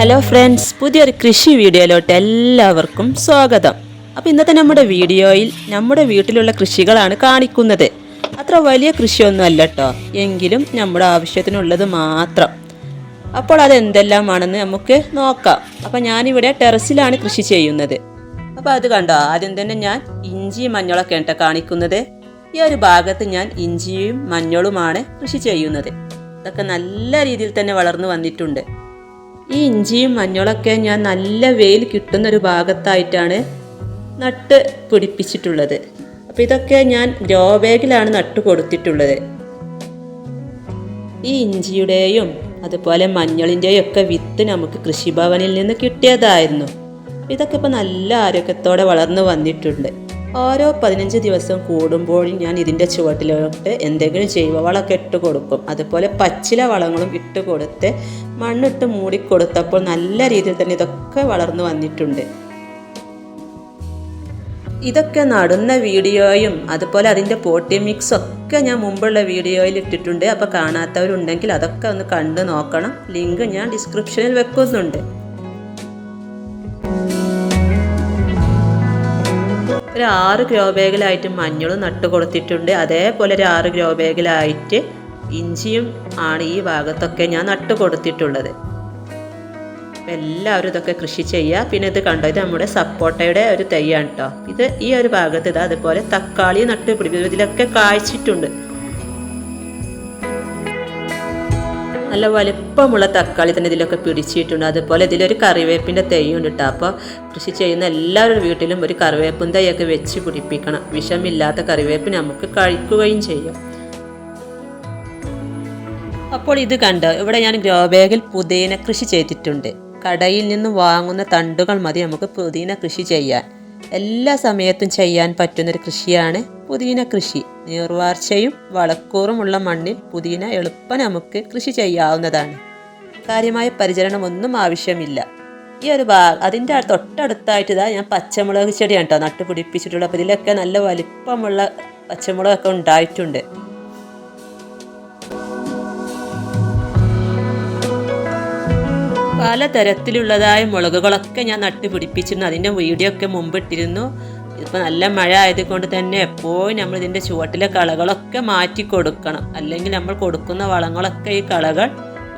Hello friends പുതിയൊരു കൃഷി വീഡിയോയിലോട്ട് എല്ലാവർക്കും സ്വാഗതം. അപ്പോൾ ഇന്നത്തെ നമ്മുടെ വീഡിയോയിൽ നമ്മുടെ വീട്ടിലുള്ള കൃഷികളാണ് കാണിക്കുന്നത്. അത്ര വലിയ കൃഷിയൊന്നും അല്ല കേട്ടോ എങ്കിലും നമ്മുടെ ആവശ്യത്തിനുള്ളത് മാത്രം. അപ്പോൾ അതെന്തെല്ലാമാണെന്ന് നമുക്ക് നോക്കാം. അപ്പോൾ ഞാനിവിടെ ടെറസിലാണ് കൃഷി ചെയ്യുന്നത്. അപ്പോൾ അത് കണ്ടോ? ആദ്യം തന്നെ ഞാൻ ഇഞ്ചി മഞ്ഞളൊക്കെ കേട്ടോ കാണിക്കുന്നത്. ഈ ഒരു ഭാഗത്ത് ഞാൻ ഇഞ്ചിയും മഞ്ഞളുമാണ് കൃഷി ചെയ്യുന്നത്. ഇതൊക്കെ നല്ല രീതിയിൽ തന്നെ വളർന്നു വന്നിട്ടുണ്ട്. ഈ ഇഞ്ചിയും മഞ്ഞളൊക്കെ ഞാൻ നല്ല വെയിൽ കിട്ടുന്നൊരു ഭാഗത്തായിട്ടാണ് നട്ട് പിടിപ്പിച്ചിട്ടുള്ളത്. അപ്പോൾ ഇതൊക്കെ ഞാൻ ഗ്രോ ബാഗിലാണ് നട്ട് കൊടുത്തിട്ടുള്ളത്. ഈ ഇഞ്ചിയുടെയും അതുപോലെ മഞ്ഞളിന്റെയും ഒക്കെ വിത്ത് നമുക്ക് കൃഷിഭവനിൽ നിന്ന് കിട്ടിയതായിരുന്നു. ഇതൊക്കെ ഇപ്പോൾ നല്ല ആരോഗ്യത്തോടെ വളർന്നു വന്നിട്ടുണ്ട്. ഓരോ പതിനഞ്ച് ദിവസം കൂടുമ്പോൾ ഞാൻ ഇതിന്റെ ചുവട്ടിലോട്ട് എന്തെങ്കിലും ജൈവവളമൊക്കെ ഇട്ട് കൊടുക്കും. അതുപോലെ പച്ചില വളങ്ങളും ഇട്ട് കൊടുത്ത് മണ്ണിട്ട് മൂടിക്കൊടുത്തപ്പോൾ നല്ല രീതിയിൽ തന്നെ ഇതൊക്കെ വളർന്നു വന്നിട്ടുണ്ട്. ഇതൊക്കെ നടുന്ന വീഡിയോയും അതുപോലെ അതിന്റെ പോട്ടി മിക്സ് ഒക്കെ ഞാൻ മുമ്പുള്ള വീഡിയോയിൽ ഇട്ടിട്ടുണ്ട്. അപ്പോൾ കാണാത്തവരുണ്ടെങ്കിൽ അതൊക്കെ ഒന്ന് കണ്ടു നോക്കണം. ലിങ്ക് ഞാൻ ഡിസ്ക്രിപ്ഷനിൽ വെക്കുന്നുണ്ട്. ഒരു ആറ് ഗ്രോ ബാഗിലായിട്ട് മഞ്ഞളും നട്ട് കൊടുത്തിട്ടുണ്ട്. അതേപോലെ ഒരു ആറ് ഗ്രോ ബാഗിലായിട്ട് ഇഞ്ചിയും ആണ് ഈ ഭാഗത്തൊക്കെ ഞാൻ നട്ട് കൊടുത്തിട്ടുള്ളത്. എല്ലാവരും ഇതൊക്കെ കൃഷി ചെയ്യുക. പിന്നെ ഇത് കണ്ടോ? ഇത് നമ്മുടെ സപ്പോട്ടയുടെ ഒരു തൈയാണ് കേട്ടോ ഇത് ഈ ഒരു ഭാഗത്ത് ഇത് അതുപോലെ തക്കാളി നട്ട് പിടിപ്പിക്കും ഇതിലൊക്കെ കായ്ച്ചിട്ടുണ്ട്. നല്ല വലിപ്പമുള്ള തക്കാളി തന്നെ ഇതിലൊക്കെ പിടിച്ചിട്ടുണ്ട്. അതുപോലെ ഇതിലൊരു കറിവേപ്പിന്റെ തൈയുണ്ട് കേട്ടോ അപ്പോൾ കൃഷി ചെയ്യുന്ന എല്ലാവരുടെ വീട്ടിലും ഒരു കറിവേപ്പും തൈയൊക്കെ വെച്ച് പിടിപ്പിക്കണം. വിഷമില്ലാത്ത കറിവേപ്പ് നമുക്ക് കഴിക്കുകയും ചെയ്യാം. അപ്പോൾ ഇത് കണ്ടോ? ഇവിടെ ഞാൻ ഗ്രോ ബാഗിൽ പുതിന കൃഷി ചെയ്തിട്ടുണ്ട്. കടയിൽ നിന്ന് വാങ്ങുന്ന തണ്ടുകൾ മതി നമുക്ക് പുതിന കൃഷി ചെയ്യാൻ. എല്ലാ സമയത്തും ചെയ്യാൻ പറ്റുന്നൊരു കൃഷിയാണ് പുതിന കൃഷി. നീർവാർച്ചയും വളക്കൂറുമുള്ള മണ്ണിൽ പുതിന എളുപ്പം നമുക്ക് കൃഷി ചെയ്യാവുന്നതാണ്. കാര്യമായ പരിചരണമൊന്നും ആവശ്യമില്ല. ഈ ഒരു ഭാ അതിന്റെ തൊട്ടടുത്തായിട്ട് ഞാൻ പച്ചമുളക് ചെടിയാണ് കേട്ടോ നട്ടു പിടിപ്പിച്ചിട്ടുള്ളത് അപ്പോൾ ഇതിലൊക്കെ നല്ല വലിപ്പമുള്ള പച്ചമുളകൊക്കെ ഉണ്ടായിട്ടുണ്ട്. പലതരത്തിലുള്ളതായ മുളകുകളൊക്കെ ഞാൻ നട്ടുപിടിപ്പിച്ചിരുന്നു. അതിന്റെ വീഡിയോ ഒക്കെ മുമ്പ് ഇട്ടിരുന്നു ഇപ്പോൾ നല്ല മഴ ആയതുകൊണ്ട് തന്നെ എപ്പോഴും നമ്മൾ ഇതിന്റെ ചുവട്ടിലെ കളകളൊക്കെ മാറ്റി കൊടുക്കണം. അല്ലെങ്കിൽ നമ്മൾ കൊടുക്കുന്ന വളങ്ങളൊക്കെ ഈ കളകൾ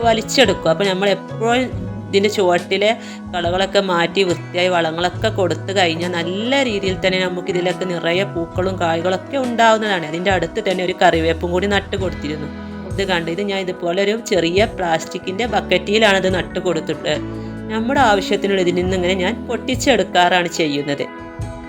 വലിച്ചെടുക്കും. അപ്പോൾ നമ്മൾ എപ്പോഴും ഇതിന്റെ ചുവട്ടിലെ കളകളൊക്കെ മാറ്റി വൃത്തിയായി വളങ്ങളൊക്കെ കൊടുത്തു കഴിഞ്ഞാൽ നല്ല രീതിയിൽ തന്നെ നമുക്ക് ഇതിലൊക്കെ നിറയെ പൂക്കളും കായ്കളൊക്കെ ഉണ്ടാവുന്നതാണ്. അതിന്റെ അടുത്ത് തന്നെ ഒരു കറിവേപ്പും കൂടി നട്ട് കൊടുത്തിരുന്നു. ഇത് കണ്ട് ഇത് ഞാൻ ഇതുപോലെ ഒരു ചെറിയ പ്ലാസ്റ്റിക്കിന്റെ ബക്കറ്റിയിലാണ് ഇത് നട്ട് കൊടുത്തിട്ട് നമ്മുടെ ആവശ്യത്തിനുള്ള ഇതിൽ നിന്ന് ഇങ്ങനെ ഞാൻ പൊട്ടിച്ചെടുക്കാറാണ് ചെയ്യുന്നത്.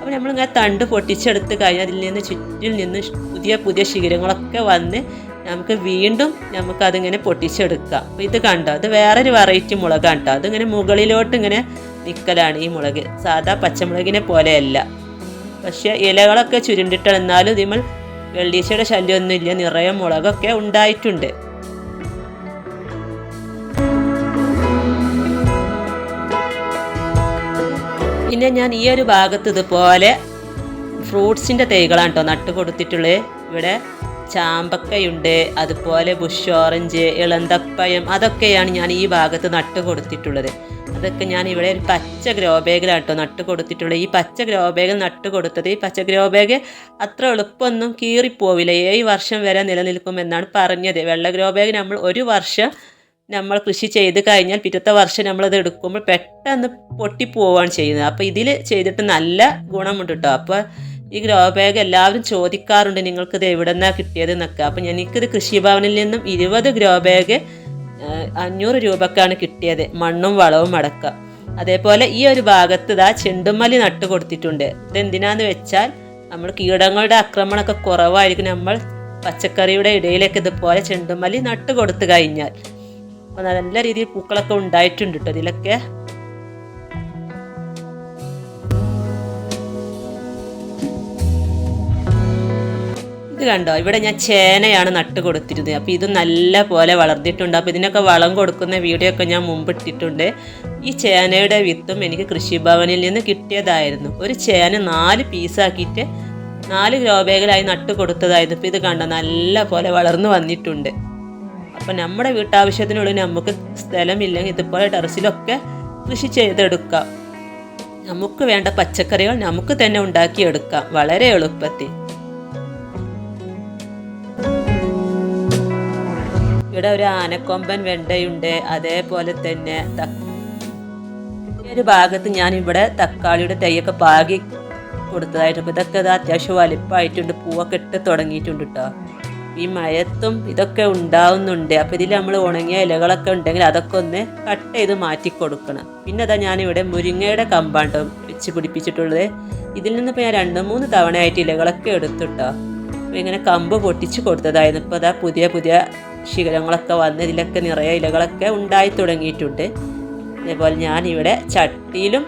അപ്പോൾ നമ്മളിങ്ങനെ തണ്ട് പൊട്ടിച്ചെടുത്ത് കഴിഞ്ഞാൽ അതിൽ നിന്ന് ചുറ്റിൽ നിന്ന് പുതിയ പുതിയ ശിഖരങ്ങളൊക്കെ വന്ന് നമുക്ക് വീണ്ടും നമുക്ക് അതിങ്ങനെ പൊട്ടിച്ചെടുക്കാം. അപ്പോൾ ഇത് കണ്ടോ? അത് വേറൊരു വെറൈറ്റി മുളകാണ് കേട്ടോ. അതിങ്ങനെ മുകളിലോട്ട് ഇങ്ങനെ നിൽക്കലാണ് ഈ മുളക്. സാധാ പച്ചമുളകിനെ പോലെയല്ല. പക്ഷേ ഇലകളൊക്കെ ചുരുണ്ടിട്ടാണ്. എന്നാലും ഇതിമൽ വെള്ളീച്ചയുടെ ശല്യമൊന്നുമില്ല. നിറയെ മുളകൊക്കെ ഉണ്ടായിട്ടുണ്ട്. പിന്നെ ഞാൻ ഈ ഒരു ഭാഗത്ത് ഇതുപോലെ ഫ്രൂട്ട്സിന്റെ തൈകളാണ് കേട്ടോ നട്ട് കൊടുത്തിട്ടുള്ളത് ഇവിടെ ചാമ്പക്കയുണ്ട് അതുപോലെ ബുഷ് ഓറഞ്ച് ഇളന്തപ്പയം അതൊക്കെയാണ് ഞാൻ ഈ ഭാഗത്ത് നട്ട് കൊടുത്തിട്ടുള്ളത്. അതൊക്കെ ഞാൻ ഇവിടെ ഒരു പച്ച ഗ്രോ ബാഗിലാണ് കേട്ടോ നട്ട് കൊടുത്തിട്ടുള്ളത്. ഈ പച്ച ഗ്രോ ബാഗിൽ നട്ട് കൊടുത്തത് ഈ പച്ച ഗ്രോ ബാഗ് അത്ര എളുപ്പമൊന്നും കീറിപ്പോവില്ല. ഏഴ് വർഷം വരെ നിലനിൽക്കുമെന്നാണ് പറഞ്ഞത്. വെള്ള ഗ്രോ ബാഗ് നമ്മൾ ഒരു വർഷം നമ്മൾ കൃഷി ചെയ്ത് കഴിഞ്ഞാൽ പിറ്റത്തെ വർഷം നമ്മളത് എടുക്കുമ്പോൾ പെട്ടെന്ന് പൊട്ടിപ്പോവാണ് ചെയ്യുന്നത്. അപ്പോൾ ഇതിൽ ചെയ്തിട്ട് നല്ല ഗുണമുണ്ട് കേട്ടോ. അപ്പോൾ ഈ ഗ്രോ ബാഗ് എല്ലാവരും ചോദിക്കാറുണ്ട് നിങ്ങൾക്കിത് എവിടെ നിന്നാണ് കിട്ടിയത് എന്നൊക്കെ. അപ്പം എനിക്കിത് കൃഷിഭവനിൽ നിന്നും ഇരുപത് ഗ്രോ ബാഗ് അഞ്ഞൂറ് രൂപക്കാണ് കിട്ടിയത്. മണ്ണും വളവും അടക്കം. അതേപോലെ ഈ ഒരു ഭാഗത്ത് ഇതാ ചെണ്ടുമല്ലി നട്ട് കൊടുത്തിട്ടുണ്ട്. ഇതെന്തിനാന്ന് വെച്ചാൽ നമ്മൾ കീടങ്ങളുടെ ആക്രമണമൊക്കെ കുറവായിരിക്കും. നമ്മൾ പച്ചക്കറിയുടെ ഇടയിലേക്ക് ഇതുപോലെ ചെണ്ടുമല്ലി നട്ട് കൊടുത്തു കഴിഞ്ഞാൽ അപ്പോൾ നല്ല രീതിയിൽ പൂക്കളൊക്കെ ഉണ്ടായിട്ടുണ്ട് കേട്ടോ ഇതിലൊക്കെ. ഇത് കണ്ടോ? ഇവിടെ ഞാൻ ചേനയാണ് നട്ട് കൊടുത്തിരുന്നത്. അപ്പോൾ ഇത് നല്ല പോലെ വളർന്നിട്ടുണ്ട്. അപ്പോൾ ഇതിനൊക്കെ വളം കൊടുക്കുന്ന വീഡിയോ ഒക്കെ ഞാൻ മുമ്പ് ഇട്ടിട്ടുണ്ട്. ഈ ചേനയുടെ വിത്തും എനിക്ക് കൃഷിഭവനിൽ നിന്ന് കിട്ടിയതായിരുന്നു. ഒരു ചേന നാല് പീസാക്കിയിട്ട് നാല് ഗ്രോ ബാഗിലായി നട്ട് കൊടുത്തതായിരുന്നു. ഇപ്പോൾ ഇത് കണ്ടോ? നല്ല പോലെ വളർന്നു വന്നിട്ടുണ്ട്. അപ്പം നമ്മുടെ വീട്ടാവശ്യത്തിനുള്ളിൽ നമുക്ക് സ്ഥലമില്ലെങ്കിൽ ഇതുപോലെ ടെറസിലൊക്കെ കൃഷി ചെയ്തെടുക്കാം. നമുക്ക് വേണ്ട പച്ചക്കറികൾ നമുക്ക് തന്നെ ഉണ്ടാക്കിയെടുക്കാം. വളരെ എളുപ്പത്തിൽ. ഇവിടെ ഒരു ആനക്കൊമ്പൻ വെണ്ടയുണ്ട്. അതേപോലെ തന്നെ ഒരു ഭാഗത്ത് ഞാൻ ഇവിടെ തക്കാളിയുടെ തൈയൊക്കെ പാകി കൊടുത്തതായിട്ട് അപ്പോൾ ഇതൊക്കെ ഇത് അത്യാവശ്യം വലിപ്പമായിട്ടുണ്ട്. പൂവൊക്കെ ഇട്ട് തുടങ്ങിയിട്ടുണ്ട് കേട്ടോ ഈ മയത്തും ഇതൊക്കെ ഉണ്ടാവുന്നുണ്ട്. അപ്പോൾ ഇതിൽ നമ്മൾ ഉണങ്ങിയ ഇലകളൊക്കെ ഉണ്ടെങ്കിൽ അതൊക്കെ ഒന്ന് കട്ട് ചെയ്ത് മാറ്റി കൊടുക്കണം. പിന്നെ അതാ ഞാനിവിടെ മുരിങ്ങയുടെ കമ്പാണ്ട് വെച്ച് പിടിപ്പിച്ചിട്ടുള്ളത്. ഇതിൽ നിന്ന് ഇപ്പോൾ ഞാൻ രണ്ട് മൂന്ന് തവണയായിട്ട് ഇലകളൊക്കെ എടുത്തിട്ടോ. അപ്പോൾ ഇങ്ങനെ കമ്പ് പൊട്ടിച്ച് കൊടുത്തതായിരുന്നു. ഇപ്പോൾ അതാ പുതിയ പുതിയ ശിഖരങ്ങളൊക്കെ വന്ന് ഇതിലൊക്കെ നിറയെ ഇലകളൊക്കെ ഉണ്ടായി തുടങ്ങിയിട്ടുണ്ട്. അതേപോലെ ഞാനിവിടെ ചട്ടിയിലും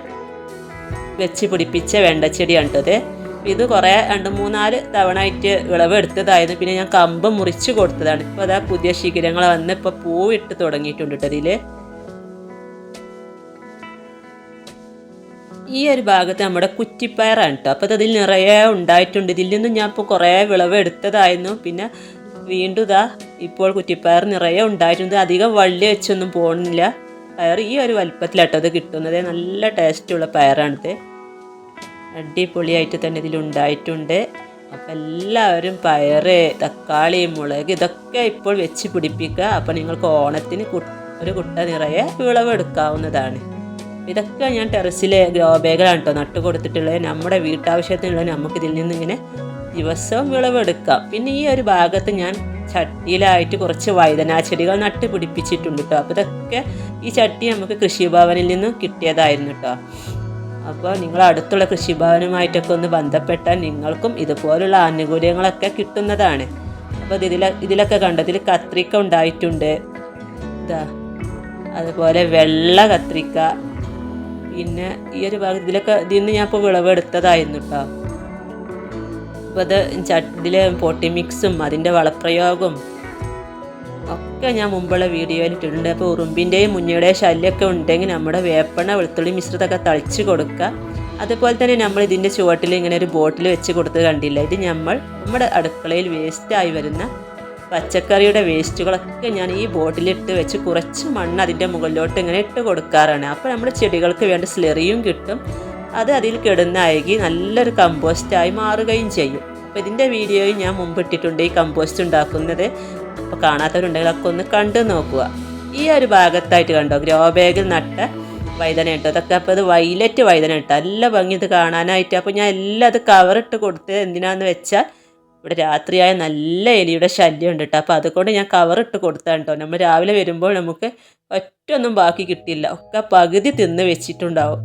വെച്ച് പിടിപ്പിച്ച വെണ്ടച്ചെടിയാണ് കേട്ടത് ഇത് കുറേ രണ്ട് മൂന്നാൽ തവണ ആയിട്ട് വിളവ് എടുത്തതായിരുന്നു. പിന്നെ ഞാൻ കമ്പ് മുറിച്ച് കൊടുത്തതാണ്. ഇപ്പോൾ അതാ പുതിയ ശിഖരങ്ങൾ വന്ന് ഇപ്പോൾ പൂവിട്ട് തുടങ്ങിയിട്ടുണ്ട് കേട്ടോ ഈ ഒരു ഭാഗത്ത് നമ്മുടെ കുറ്റിപ്പയറാണ് കേട്ടോ. അപ്പോൾ അതിൽ നിറയെ ഉണ്ടായിട്ടുണ്ട്. ഇതിൽ നിന്നും ഞാൻ ഇപ്പോൾ കുറേ വിളവ് എടുത്തതായിരുന്നു. പിന്നെ വീണ്ടും ഇതാ ഇപ്പോൾ കുറ്റിപ്പയർ നിറയെ ഉണ്ടായിട്ടുണ്ട്. അധികം വള്ളി വെച്ചൊന്നും പോകുന്നില്ല പയർ ഈ ഒരു വലുപ്പത്തിലാട്ടോ അത് കിട്ടുന്നത്. നല്ല ടേസ്റ്റുള്ള പയറാണിത്. അടിപൊളിയായിട്ട് തന്നെ ഇതിലുണ്ടായിട്ടുണ്ട് അപ്പം എല്ലാവരും പയറ് തക്കാളി മുളക് ഇതൊക്കെ ഇപ്പോൾ വെച്ച് പിടിപ്പിക്കുക. അപ്പം നിങ്ങൾക്ക് ഓണത്തിന് ഒരു കുട്ട നിറയെ വിളവെടുക്കാവുന്നതാണ് ഇതൊക്കെ ഞാൻ ടെറസിലെ ഗ്രോ ബാഗിലാണ് കേട്ടോ നട്ട് കൊടുത്തിട്ടുള്ളത്. നമ്മുടെ വീട്ടാവശ്യത്തിനുള്ള നമുക്ക് ഇതിൽ നിന്ന് ഇങ്ങനെ ദിവസവും വിളവെടുക്കാം പിന്നെ ഈ ഒരു ഭാഗത്ത് ഞാൻ ചട്ടിയിലായിട്ട് കുറച്ച് വഴുതനാ ചെടികൾ നട്ട് പിടിപ്പിച്ചിട്ടുണ്ട് കേട്ടോ അപ്പോൾ ഇതൊക്കെ ഈ ചട്ടി നമുക്ക് കൃഷിഭവനിൽ നിന്ന് കിട്ടിയതായിരുന്നു കേട്ടോ അപ്പോൾ നിങ്ങൾ അടുത്തുള്ള കൃഷിഭവനുമായിട്ടൊക്കെ ഒന്ന് ബന്ധപ്പെട്ടാൽ നിങ്ങൾക്കും ഇതുപോലുള്ള ആനുകൂല്യങ്ങളൊക്കെ കിട്ടുന്നതാണ്. അപ്പോൾ ഇതിൽ ഇതിലൊക്കെ കണ്ടതിൽ കത്രിക്ക ഉണ്ടായിട്ടുണ്ട്. ഇതാ അതുപോലെ വെള്ള കത്രിക്ക. പിന്നെ ഈ ഒരു ഭാഗത്ത് ഇതിലൊക്കെ ഇതിൽ നിന്ന് ഞാൻ ഇപ്പോൾ വിളവെടുത്തതായിരുന്നു കേട്ടോ അപ്പോൾ അത് ചട്ടിലെ പൊട്ടി മിക്സും അതിന്റെ വളപ്രയോഗവും ഒക്കെ ഞാൻ മുമ്പുള്ള വീഡിയോയിൽ ഇട്ടിട്ടുണ്ട് അപ്പോൾ ഉറുമ്പിന്റെയും മുഞ്ഞയുടെയും ശല്യമൊക്കെ ഉണ്ടെങ്കിൽ നമ്മുടെ വേപ്പണ വെളുത്തുള്ളി മിശ്രിതമൊക്കെ തളിച്ച് കൊടുക്കുക. അതുപോലെ തന്നെ നമ്മൾ ഇതിന്റെ ചുവട്ടിൽ ഇങ്ങനെ ഒരു ബോട്ടിൽ വെച്ച് കൊടുത്ത് കണ്ടില്ല? ഇത് നമ്മൾ നമ്മുടെ അടുക്കളയിൽ വേസ്റ്റായി വരുന്ന പച്ചക്കറിയുടെ വേസ്റ്റുകളൊക്കെ ഞാൻ ഈ ബോട്ടിലിട്ട് വെച്ച് കുറച്ച് മണ്ണ് അതിന്റെ മുകളിലോട്ട് ഇങ്ങനെ ഇട്ട് കൊടുക്കാറാണ്. അപ്പോൾ നമ്മുടെ ചെടികൾക്ക് വേണ്ട സ്ലെറിയും കിട്ടും. അത് അതിൽ കിടന്ന് കിടന്നയകി നല്ലൊരു കമ്പോസ്റ്റായി മാറുകയും ചെയ്യും. അപ്പോൾ ഇതിന്റെ വീഡിയോയും ഞാൻ മുമ്പ് ഇട്ടിട്ടുണ്ട് ഈ കമ്പോസ്റ്റ് ഉണ്ടാക്കുന്നത്. അപ്പോൾ കാണാത്തവരുണ്ടെങ്കിൽ അതൊക്കെ ഒന്ന് കണ്ടു നോക്കുക. ഈ ഒരു ഭാഗത്തായിട്ട് കണ്ടോ? ഗ്രോ ബാഗിൽ നട്ട വൈതന ഇട്ടോ. അതൊക്കെ അപ്പോൾ ഇത് വൈലറ്റ് വൈതന ഇട്ടോ. നല്ല ഭംഗി ഇത് കാണാനായിട്ട്. അപ്പോൾ ഞാൻ എല്ലാം അത് കവറിട്ട് കൊടുത്ത് എന്തിനാന്ന് വെച്ചാൽ ഇവിടെ രാത്രിയായ നല്ല എലിയുടെ ശല്യം ഉണ്ട് കേട്ടോ. അപ്പോൾ അതുകൊണ്ട് ഞാൻ കവറിട്ട് കൊടുത്താണ് കേട്ടോ. നമ്മൾ രാവിലെ വരുമ്പോൾ നമുക്ക് ഒറ്റൊന്നും ബാക്കി കിട്ടില്ല ഒക്കെ പകുതി തിന്ന് വെച്ചിട്ടുണ്ടാവും.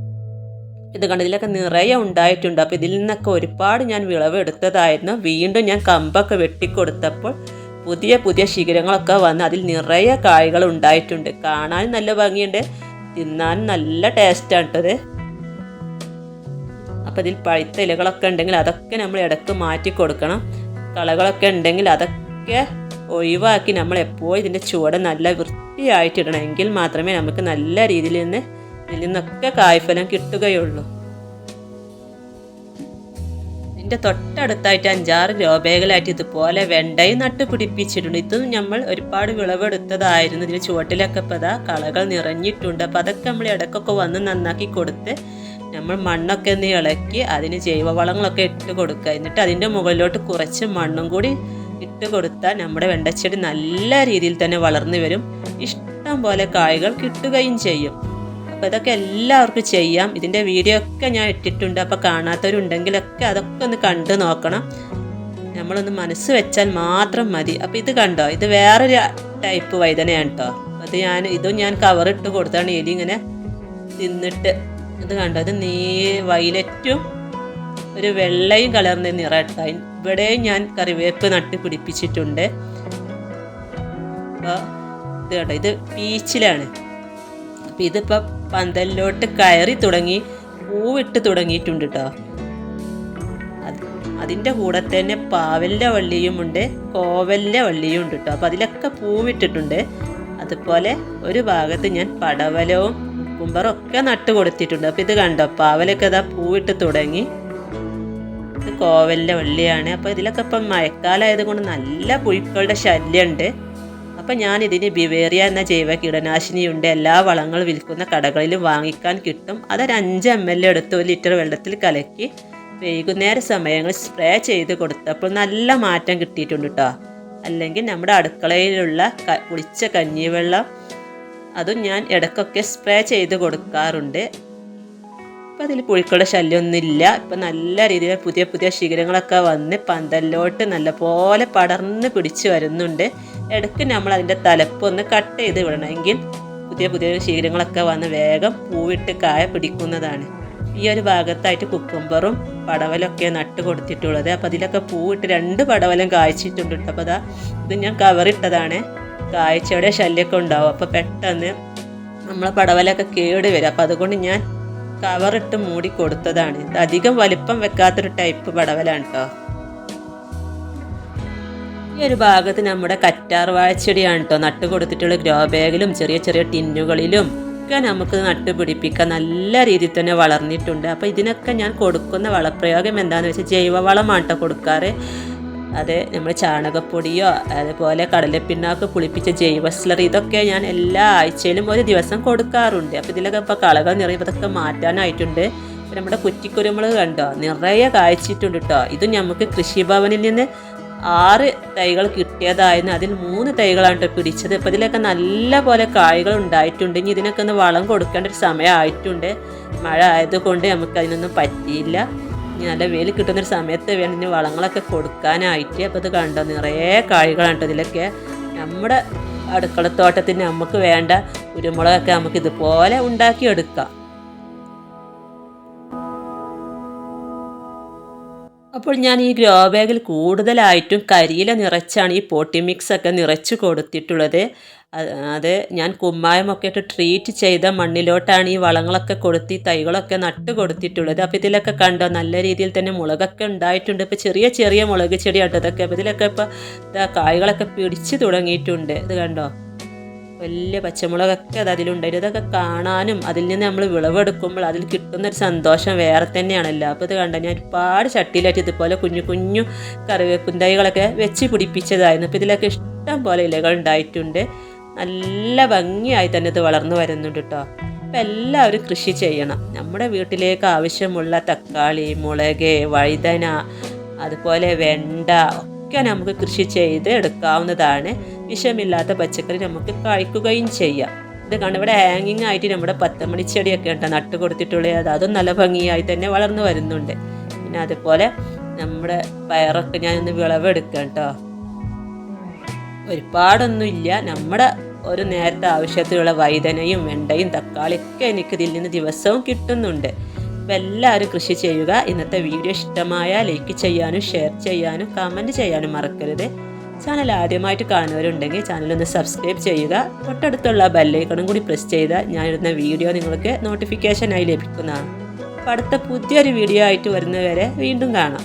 ഇത് കണ്ട് ഇതിലൊക്കെ നിറയെ ഉണ്ടായിട്ടുണ്ട്. അപ്പോൾ ഇതിൽ നിന്നൊക്കെ ഒരുപാട് ഞാൻ വിളവെടുത്തതായിരുന്നു. വീണ്ടും ഞാൻ കമ്പൊക്കെ വെട്ടിക്കൊടുത്തപ്പോൾ പുതിയ പുതിയ ശിഖരങ്ങളൊക്കെ വന്ന് അതിൽ നിറയെ കായ്കൾ ഉണ്ടായിട്ടുണ്ട്. കാണാൻ നല്ല ഭംഗിയുണ്ട്. തിന്നാനും നല്ല ടേസ്റ്റാണ് കേട്ടത് അപ്പോൾ ഇതിൽ പഴുത്ത ഇലകളൊക്കെ ഉണ്ടെങ്കിൽ അതൊക്കെ നമ്മൾ ഇടയ്ക്ക് മാറ്റി കൊടുക്കണം. കളകളൊക്കെ ഉണ്ടെങ്കിൽ അതൊക്കെ ഒഴിവാക്കി നമ്മൾ എപ്പോഴും ഇതിന്റെ ചുവട് നല്ല വൃത്തിയായിട്ടിടണം എങ്കിൽ മാത്രമേ നമുക്ക് നല്ല രീതിയിൽ നിന്ന് ഇതിൽ നിന്നൊക്കെ കായ്ഫലം കിട്ടുകയുള്ളൂ. ഇതിന്റെ തൊട്ടടുത്തായിട്ട് അഞ്ചാറ് രോപേകളായിട്ട് ഇതുപോലെ വെണ്ടയും നട്ട് പിടിപ്പിച്ചിട്ടുണ്ട്. ഇതും നമ്മൾ ഒരുപാട് വിളവെടുത്തതായിരുന്നു. ഇതിന് ചുവട്ടിലൊക്കെ ഇപ്പോൾ അതാ കളകൾ നിറഞ്ഞിട്ടുണ്ട്. അപ്പോൾ അതൊക്കെ നമ്മൾ ഇടയ്ക്കൊക്കെ വന്ന് നന്നാക്കി കൊടുത്ത് നമ്മൾ മണ്ണൊക്കെ ഒന്ന് ഇളക്കി അതിന് ജൈവവളങ്ങളൊക്കെ ഇട്ട് കൊടുക്കുക. എന്നിട്ട് അതിന്റെ മുകളിലോട്ട് കുറച്ച് മണ്ണും കൂടി ഇട്ട് കൊടുത്താൽ നമ്മുടെ വെണ്ടച്ചെടി നല്ല രീതിയിൽ തന്നെ വളർന്നു വരും. ഇഷ്ടം പോലെ കായ്കൾ കിട്ടുകയും ചെയ്യും. അപ്പോൾ ഇതൊക്കെ എല്ലാവർക്കും ചെയ്യാം. ഇതിന്റെ വീഡിയോ ഒക്കെ ഞാൻ ഇട്ടിട്ടുണ്ട്. അപ്പോൾ കാണാത്തവരുണ്ടെങ്കിലൊക്കെ അതൊക്കെ ഒന്ന് കണ്ടു നോക്കണം. നമ്മളൊന്ന് മനസ്സ് വെച്ചാൽ മാത്രം മതി. അപ്പോൾ ഇത് കണ്ടോ? ഇത് വേറൊരു ടൈപ്പ് വൈദനയാണ് കേട്ടോ അത് ഞാൻ ഇതും ഞാൻ കവറിട്ട് കൊടുത്താണ്. എലി ഇങ്ങനെ തിന്നിട്ട്. ഇത് കണ്ടോ? അത് നീ വൈലറ്റും ഒരു വെള്ളയും കലർന്ന നിറ കേട്ടോ ഇവിടെയും ഞാൻ കറിവേപ്പ് നട്ട് പിടിപ്പിച്ചിട്ടുണ്ട്. അപ്പോൾ ഇത് കേട്ടോ ഇത് പീച്ചിലാണ് അപ്പം ഇതിപ്പോൾ പന്തലിലോട്ട് കയറി തുടങ്ങി പൂവിട്ട് തുടങ്ങിയിട്ടുണ്ട് കേട്ടോ അതിന്റെ കൂടെ തന്നെ പാവലിന്റെ വള്ളിയുമുണ്ട് കോവലിന്റെ വള്ളിയും ഉണ്ട് കേട്ടോ അപ്പം അതിലൊക്കെ പൂവിട്ടിട്ടുണ്ട്. അതുപോലെ ഒരു ഭാഗത്ത് ഞാൻ പടവലവും കുമ്പറും ഒക്കെ നട്ട് കൊടുത്തിട്ടുണ്ട്. അപ്പം ഇത് കണ്ടോ? പാവലൊക്കെ ഇതാ പൂവിട്ട് തുടങ്ങി. ഇത് കോവലിന്റെ വള്ളിയാണ്. അപ്പോൾ ഇതിലൊക്കെ ഇപ്പം മഴക്കാലമായത് കൊണ്ട് നല്ല പുഴുക്കളുടെ ശല്യമുണ്ട്. അപ്പം ഞാനിതിന് ബിവേറിയ എന്ന ജൈവ കീടനാശിനിയുണ്ട്. എല്ലാ വളങ്ങളും വിൽക്കുന്ന കടകളിലും വാങ്ങിക്കാൻ കിട്ടും. അതൊരു അഞ്ച് എം എൽ എടുത്ത് ഒരു ലിറ്റർ വെള്ളത്തിൽ കലക്കി വൈകുന്നേര സമയങ്ങളിൽ സ്പ്രേ ചെയ്ത് കൊടുത്തപ്പോൾ നല്ല മാറ്റം കിട്ടിയിട്ടുണ്ട് കേട്ടോ അല്ലെങ്കിൽ നമ്മുടെ അടുക്കളയിലുള്ള ക പുളിച്ച കഞ്ഞിവെള്ളം അതും ഞാൻ ഇടയ്ക്കൊക്കെ സ്പ്രേ ചെയ്ത് കൊടുക്കാറുണ്ട്. ഇപ്പം അതിൽ പുഴുക്കളുടെ ശല്യമൊന്നുമില്ല ഇപ്പം നല്ല രീതിയിൽ പുതിയ പുതിയ ശിഖരങ്ങളൊക്കെ വന്ന് പന്തലിലോട്ട് നല്ലപോലെ പടർന്ന് പിടിച്ച് വരുന്നുണ്ട്. ഇടയ്ക്ക് നമ്മൾ അതിന്റെ തലപ്പൊന്ന് കട്ട് ചെയ്ത് വിടണമെങ്കിൽ പുതിയ പുതിയ ശിഖരങ്ങളൊക്കെ വന്ന് വേഗം പൂവിട്ട് കായ പിടിക്കുന്നതാണ്. ഈ ഒരു ഭാഗത്തായിട്ട് കുക്കുംബറും പടവലൊക്കെ നട്ട് കൊടുത്തിട്ടുള്ളത്. അപ്പം അതിലൊക്കെ പൂവിട്ട് രണ്ട് പടവലം കായ്ച്ചിട്ടുണ്ട് ട്ടോ. അപ്പോൾ അതാ ഇത് ഞാൻ കവറിട്ടതാണ് കായ്ച്ചയുടെ ശല്യമൊക്കെ ഉണ്ടാവും. അപ്പോൾ പെട്ടെന്ന് നമ്മളെ പടവലൊക്കെ കേട് വരും. അപ്പോൾ അതുകൊണ്ട് ഞാൻ കവറിട്ട് മൂടി കൊടുത്തതാണ്. അധികം വലിപ്പം വെക്കാത്തൊരു ടൈപ്പ് പടവലാണ് കേട്ടോ ഈ ഒരു ഭാഗത്ത് നമ്മുടെ കറ്റാർ വാഴച്ചെടിയാണ് കേട്ടോ നട്ട് കൊടുത്തിട്ടുള്ള ഗ്രോ ബാഗിലും ചെറിയ ചെറിയ ടിന്നുകളിലും ഒക്കെ നമുക്ക് നട്ട് പിടിപ്പിക്കാൻ നല്ല രീതിയിൽ തന്നെ വളർന്നിട്ടുണ്ട്. അപ്പോൾ ഇതിനൊക്കെ ഞാൻ കൊടുക്കുന്ന വളപ്രയോഗം എന്താണെന്ന് വെച്ചാൽ ജൈവവളമാണ് കേട്ടോ കൊടുക്കാറ്. അത് നമ്മൾ ചാണകപ്പൊടിയോ അതുപോലെ കടലപ്പിണ്ണാക്ക് പുളിപ്പിച്ച ജൈവ സ്ലറി ഇതൊക്കെ ഞാൻ എല്ലാ ആഴ്ചയിലും ഒരു ദിവസം കൊടുക്കാറുണ്ട്. അപ്പോൾ ഇതിലൊക്കെ ഇപ്പോൾ കളകൾ നിറയുമ്പോൾ ഇതൊക്കെ മാറ്റാനായിട്ടുണ്ട്. നമ്മുടെ കുറ്റിക്കുരുമുളക് കണ്ടോ? നിറയെ കായ്ച്ചിട്ടുണ്ട് കേട്ടോ ഇത് നമുക്ക് കൃഷിഭവനിൽ നിന്ന് ആറ് തൈകൾ കിട്ടിയതായിരുന്നു. അതിൽ മൂന്ന് തൈകളാണ് കേട്ടോ പിടിച്ചത്. അപ്പോൾ ഇതിലൊക്കെ നല്ല പോലെ കായ്കൾ ഉണ്ടായിട്ടുണ്ട്. ഇനി ഇതിനൊക്കെ ഒന്ന് വളം കൊടുക്കേണ്ട ഒരു സമയമായിട്ടുണ്ട്. മഴ ആയതുകൊണ്ട് നമുക്ക് അതിനൊന്നും പറ്റിയില്ല. നല്ല വെയിൽ കിട്ടുന്നൊരു സമയത്ത് വേണം ഇനി വളങ്ങളൊക്കെ കൊടുക്കാനായിട്ട്. അപ്പോൾ ഇത് കണ്ടോ നിറയെ കായ്കളാണ് കേട്ടോ ഇതിലൊക്കെ. നമ്മുടെ അടുക്കളത്തോട്ടത്തിന് നമുക്ക് വേണ്ട കുരുമുളകൊക്കെ നമുക്ക് ഇതുപോലെ ഉണ്ടാക്കിയെടുക്കാം. അപ്പോൾ ഞാൻ ഈ ഗ്രോ ബാഗിൽ കൂടുതലായിട്ടും കരിയില നിറച്ചാണ് ഈ പോട്ടി മിക്സ് ഒക്കെ നിറച്ച് കൊടുത്തിട്ടുള്ളത്. അത് ഞാൻ കുമ്മായമൊക്കെ ഇട്ട് ട്രീറ്റ് ചെയ്ത മണ്ണിലോട്ടാണ് ഈ വളങ്ങളൊക്കെ കൊടുത്തി തൈകളൊക്കെ നട്ട് കൊടുത്തിട്ടുള്ളത്. അപ്പോൾ ഇതിലൊക്കെ കണ്ടോ നല്ല രീതിയിൽ തന്നെ മുളകൊക്കെ ഉണ്ടായിട്ടുണ്ട്. ഇപ്പോൾ ചെറിയ ചെറിയ മുളക് ചെടിയാട്ടോ ഇതൊക്കെ. അപ്പോൾ ഇതിലൊക്കെ ഇപ്പോൾ ഇതാ കായ്കളൊക്കെ പിടിച്ചു തുടങ്ങിയിട്ടുണ്ട്. ഇത് കണ്ടോ? വലിയ പച്ചമുളകൊക്കെ അത് അതിലുണ്ടായിരുന്നു ഇതൊക്കെ കാണാനും അതിൽ നിന്ന് നമ്മൾ വിളവെടുക്കുമ്പോൾ അതിൽ കിട്ടുന്ന ഒരു സന്തോഷം വേറെ തന്നെയാണല്ലോ. അപ്പോൾ ഇത് കണ്ട? ഞാൻ ഒരുപാട് ചട്ടിയിലായിട്ട് ഇതുപോലെ കുഞ്ഞു കുഞ്ഞു കറിവേപ്പുന്തൈകളൊക്കെ വെച്ച് പിടിപ്പിച്ചതായിരുന്നു. അപ്പോൾ ഇതിലൊക്കെ ഇഷ്ടം പോലെ ഇലകൾ ഉണ്ടായിട്ടുണ്ട്. നല്ല ഭംഗിയായി തന്നെ ഇത് വളർന്നു വരുന്നുണ്ട് കേട്ടോ അപ്പം എല്ലാവരും കൃഷി ചെയ്യണം. നമ്മുടെ വീട്ടിലേക്ക് ആവശ്യമുള്ള തക്കാളി മുളക് വഴുതന അതുപോലെ വെണ്ട ഒക്കെ നമുക്ക് കൃഷി ചെയ്ത് എടുക്കാവുന്നതാണ്. വിഷമില്ലാത്ത പച്ചക്കറി നമുക്ക് കഴിക്കുകയും ചെയ്യാം. ഇത് കണ്ട്? ഇവിടെ ഹാങ്ങിങ് ആയിട്ട് നമ്മുടെ പത്തമണി ചെടിയൊക്കെ ഉണ്ട്. നട്ട് കൊടുത്തിട്ടുള്ളത്. അതും നല്ല ഭംഗിയായി തന്നെ വളർന്നു വരുന്നുണ്ട്. പിന്നെ അതുപോലെ നമ്മുടെ പയറൊക്കെ ഞാനൊന്ന് വിളവെടുക്കാം കേട്ടോ ഒരുപാടൊന്നുമില്ല. നമ്മുടെ ഒരു നേരത്തെ ആവശ്യത്തിലുള്ള വൈതനയും വെണ്ടയും തക്കാളിയൊക്കെ എനിക്ക് ഇതിൽ നിന്ന് ദിവസവും കിട്ടുന്നുണ്ട്. അപ്പോൾ എല്ലാവരും കൃഷി ചെയ്യുക. ഇന്നത്തെ വീഡിയോ ഇഷ്ടമായ ലൈക്ക് ചെയ്യാനും ഷെയർ ചെയ്യാനും കമന്റ് ചെയ്യാനും മറക്കരുത്. ചാനൽ ആദ്യമായിട്ട് കാണുന്നവരുണ്ടെങ്കിൽ ചാനലൊന്ന് സബ്സ്ക്രൈബ് ചെയ്യുക. തൊട്ടടുത്തുള്ള ബെല്ലൈക്കണും കൂടി പ്രസ് ചെയ്താൽ ഞാനിടുന്ന വീഡിയോ നിങ്ങൾക്ക് നോട്ടിഫിക്കേഷനായി ലഭിക്കുന്നതാണ്. അപ്പോൾ അടുത്ത പുതിയൊരു വീഡിയോ ആയിട്ട് വരുന്നവരെ വീണ്ടും കാണാം.